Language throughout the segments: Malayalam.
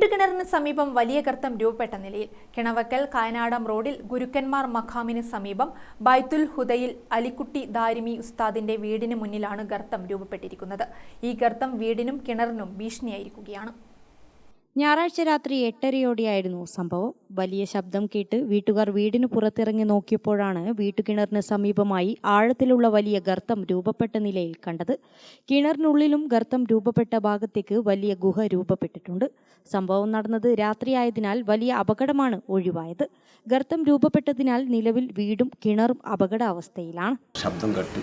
വീട്ടുകിണറിന് സമീപം വലിയ ഗർത്തം രൂപപ്പെട്ട നിലയിൽ കിണവക്കൽ കായനാടം റോഡിൽ ഗുരുക്കന്മാർ മഖാമിന് സമീപം ബൈത്തുൽ ഹുദയിൽ അലിക്കുട്ടി ദാരിമി ഉസ്താദിന്റെ വീടിന് മുന്നിലാണ് ഗർത്തം രൂപപ്പെട്ടിരിക്കുന്നത്. ഈ ഗർത്തം വീടിനും കിണറിനും ഭീഷണിയായിരിക്കുകയാണ്. ഞായറാഴ്ച രാത്രി എട്ടരയോടെയായിരുന്നു സംഭവം. വലിയ ശബ്ദം കേട്ട് വീട്ടുകാർ വീടിന് പുറത്തിറങ്ങി നോക്കിയപ്പോഴാണ് വീട്ടുകിണറിന് സമീപമായി ആഴത്തിലുള്ള വലിയ ഗർത്തം രൂപപ്പെട്ട നിലയിൽ കണ്ടത്. കിണറിനുള്ളിലും ഗർത്തം രൂപപ്പെട്ട ഭാഗത്തേക്ക് വലിയ ഗുഹ രൂപപ്പെട്ടിട്ടുണ്ട്. സംഭവം നടന്നത് രാത്രിയായതിനാൽ വലിയ അപകടമാണ് ഒഴിവായത്. ഗർത്തം രൂപപ്പെട്ടതിനാൽ നിലവിൽ വീടും കിണറും അപകടാവസ്ഥയിലാണ്. ശബ്ദം കേട്ട്.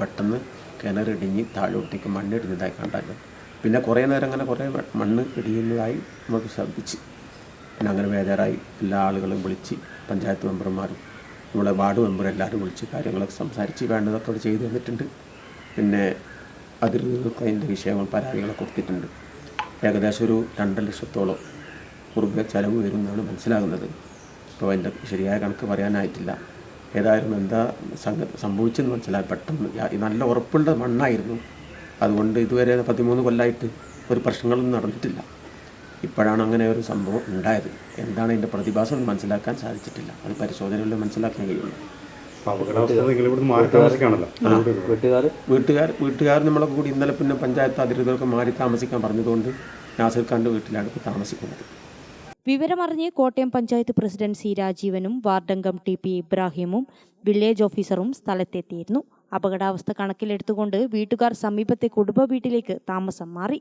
പെട്ടെന്ന് കിണറിടിഞ്ഞ് താഴോട്ടേക്ക് മണ്ണിടുന്നതായി കണ്ടല്ലോ പിന്നെ കുറേ നേരം അങ്ങനെ കുറേ മണ്ണ് ഇടിയുന്നതായി നമുക്ക് ശ്രദ്ധിച്ച്. പിന്നെ അങ്ങനെ ബേജാറായി. എല്ലാ ആളുകളും വിളിച്ച് പഞ്ചായത്ത് മെമ്പർമാരും നമ്മുടെ വാർഡ് മെമ്പർ എല്ലാവരും വിളിച്ച് കാര്യങ്ങളൊക്കെ സംസാരിച്ച് വേണ്ടതൊക്കെ അവിടെ ചെയ്തു തന്നിട്ടുണ്ട്. പിന്നെ അതിർത്തികൾക്ക് അതിന്റെ വിഷയങ്ങൾ പരാതികളൊക്കെ കൊടുത്തിട്ടുണ്ട്. ഏകദേശം ഒരു രണ്ടര ലക്ഷത്തോളം കുറുകെ ചിലവ് വരുമെന്നാണ് മനസ്സിലാകുന്നത്. അപ്പോൾ അതിന്റെ ശരിയായ കണക്ക് പറയാനായിട്ടില്ല. ഏതായാലും എന്താ സംഗ സംഭവിച്ചെന്ന് മനസ്സിലായി. പെട്ടെന്ന്. നല്ല ഉറപ്പുള്ള മണ്ണായിരുന്നു. അതുകൊണ്ട് ഇതുവരെ പതിമൂന്ന് കൊല്ലമായിട്ട് ഒരു പ്രശ്നങ്ങളൊന്നും നടന്നിട്ടില്ല. ഇപ്പോഴാണ് അങ്ങനെ ഒരു സംഭവം ഉണ്ടായത്. എന്താണ് അതിന്റെ പ്രതിഭാസം എന്ന് മനസ്സിലാക്കാൻ സാധിച്ചിട്ടില്ല. അത് പരിശോധനയിൽ മനസ്സിലാക്കാൻ കഴിയുള്ളൂ വീട്ടുകാർ വീട്ടുകാർ? വീട്ടുകാർ നമ്മളൊക്കെ കൂടി ഇന്നലെ പിന്നെ പഞ്ചായത്ത് അധികൃതർക്ക് മാറി താമസിക്കാൻ പറഞ്ഞതുകൊണ്ട് നാസിർ ഖാന്റെ വീട്ടിലാണ് ഇപ്പോൾ താമസിക്കുന്നത്. വിവരമറിഞ്ഞ് കോട്ടയം പഞ്ചായത്ത് പ്രസിഡന്റ് സി രാജീവനും വാർഡംഗം ടി പി ഇബ്രാഹിമും വില്ലേജ് ഓഫീസറും സ്ഥലത്തെത്തിയിരുന്നു. അപകടാവസ്ഥ കണക്കിലെടുത്തുകൊണ്ട് വീട്ടുകാർ സമീപത്തെ കുടുംബ വീട്ടിലേക്ക് താമസം മാറി.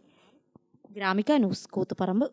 ഗ്രാമിക ന്യൂസ് കൂത്തുപറമ്പ്.